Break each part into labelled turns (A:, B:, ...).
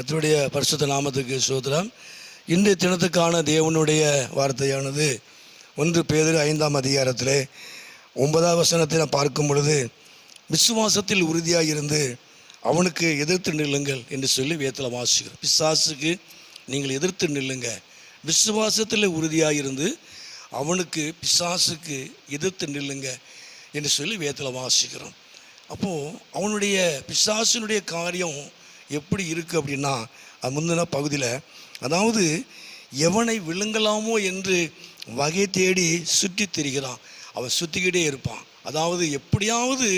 A: கத்தருடைய பரிசுத்த நாமத்துக்கு சோதரம் இன்றைய தினத்துக்கான தேவனுடைய வார்த்தையானது ஒன்று பேதர் ஐந்தாம் அதிகாரத்தில் ஒன்பதாம் வசனத்தை நான் பார்க்கும் பொழுது விசுவாசத்தில் உறுதியாக இருந்து அவனுக்கு எதிர்த்து நில்லுங்கள் என்று சொல்லி வேத்தில் வாசிக்கிறோம். பிசாசுக்கு நீங்கள் எதிர்த்து நில்லுங்க. விசுவாசத்தில் உறுதியாக இருந்து அவனுக்கு பிசாசுக்கு எதிர்த்து நில்லுங்க என்று சொல்லி வேத்தில் வாசிக்கிறோம். அப்போது அவனுடைய பிசாசினுடைய காரியம் எப்படி இருக்குது அப்படின்னா அது முந்தின பகுதியில் அதாவது எவனை விழுங்கலாமோ என்று வகை தேடி சுற்றி திரிகிறான். அவன் சுற்றிக்கிட்டே இருப்பான். அதாவது எப்படியாவது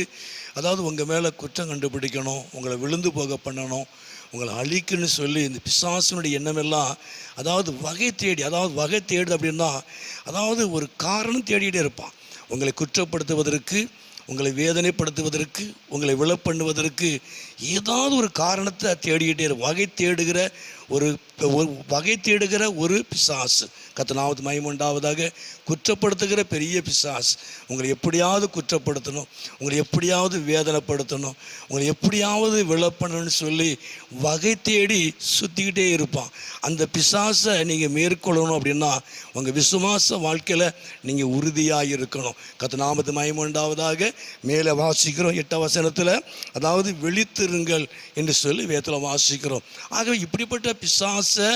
A: அதாவது உங்கள் மேலே குற்றம் கண்டுபிடிக்கணும் உங்களை விழுந்து போக பண்ணணும் உங்களை அழிக்குன்னு சொல்லி இந்த பிசாசனுடைய எண்ணமெல்லாம் அதாவது வகை தேடி அதாவது வகை தேடுது அப்படின்னா அதாவது ஒரு காரணம் தேடிகிட்டே இருப்பான். உங்களை குற்றப்படுத்துவதற்கு உங்களை வேதனைப்படுத்துவதற்கு உங்களை விழப்பண்ணுவதற்கு ஏதாவது ஒரு காரணத்தை தேடிக்கிட்டே வகை தேடுகிற ஒரு வகை தேடுகிற ஒரு பிசாசு கத்தனாவது மயமுண்டாவதாக குற்றப்படுத்துகிற பெரிய பிசாஸ். உங்களை எப்படியாவது குற்றப்படுத்தணும். உங்களை எப்படியாவது வேதனைப்படுத்தணும். உங்களை எப்படியாவது விழப்பண்ணணும்னு சொல்லி வகை தேடி சுற்றிக்கிட்டே இருப்பான். அந்த பிசாசை நீங்கள் மேற்கொள்ளணும் அப்படின்னா உங்கள் விசுவாச வாழ்க்கையில் நீங்கள் உறுதியாக இருக்கணும். கத்தனாமது மயம் உண்டாவதாக. மேலே வாசிக்கிறோம் எட்ட வசனத்தில். அதாவது வெளித்திருங்கள் என்று சொல்லி வேத்தில் வாசிக்கிறோம். ஆகவே இப்படிப்பட்ட பிசாசை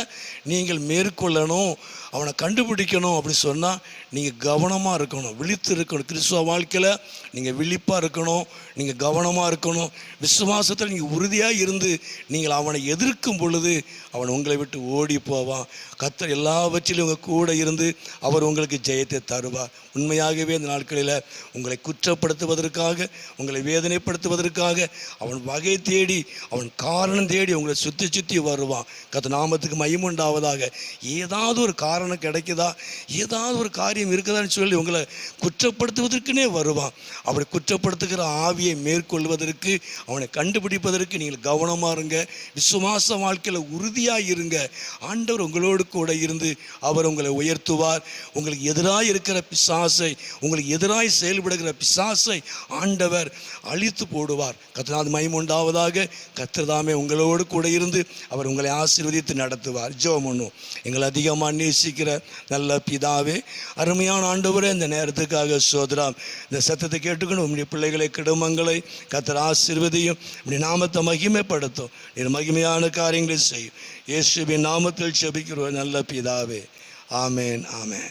A: நீங்கள் மேற்கொள்ளணும் அவனை கண்டுபிடிக்கணும் அப்படின்னு சொன்னால் நீங்கள் கவனமாக இருக்கணும் விழித்து இருக்கணும். கிறிஸ்துவ வாழ்க்கையில் நீங்கள் விழிப்பாக இருக்கணும் நீங்கள் கவனமாக இருக்கணும். விசுவாசத்தில் நீங்கள் உறுதியாக இருந்து நீங்கள் அவனை எதிர்க்கும் பொழுது அவன் உங்களை விட்டு ஓடி போவான். கத்தர் எல்லாவற்றிலும் உங்கள் கூட இருந்து அவர் உங்களுக்கு ஜெயத்தை தருவார். உண்மையாகவே இந்த நாட்களில் உங்களை குற்றப்படுத்துவதற்காக உங்களை வேதனைப்படுத்துவதற்காக அவன் வகை தேடி அவன் காரணம் தேடி உங்களை சுற்றி சுற்றி வருவான். கத்த நாமத்துக்கு மையமுண்டாவதாக ஏதாவது ஒரு காரணம் கிடைக்குதா? ஏதாவது ஒரு காரியம் இருக்குதான்னு சொல்லி உங்களை குற்றப்படுத்துவதற்குனே வருவான். அப்படி குற்றப்படுத்துகிற ஆவியை மேற்கொள்வதற்கு அவனை கண்டுபிடிப்பதற்கு நீங்கள் கவனமாக இருங்க. விசுவாச வாழ்க்கையில் உறுதியாக இருங்க. ஆண்டவர் உங்களோடு கூட இருந்து அவர் உங்களை உயர்த்துவார். உங்களுக்கு எதிராக இருக்கிற பிசாசை உங்களுக்கு எதிராக செயல்படுகிற பிசாசை ஆண்டவர் அழித்து போடுவார். கத்தனாது மயம் உண்டாவதாக கத்திரதாமே உங்களோடு கூட இருந்து அவர் உங்களை ஆசீர்வதித்து நடத்துவார். ஜெபம் பண்ணும் எங்களை அதிகமாக நேசிக்கிற நல்ல பிதாவே அருமையான ஆண்டவரே இந்த நேரத்துக்காக சோதராம் இந்த சத்தத்தை கேட்டுக்கணும். உங்களுடைய பிள்ளைகளை கிடுமங்களை கத்திர ஆசீர்வதியும் இப்படி நாமத்தை மகிமைப்படுத்தும். நீர் மகிமையான காரியங்களை செய்யும். இயேசுவின் நாமத்தில் செபிக்கிறோம் நல்ல பிதாவே. ஆமேன் ஆமேன்.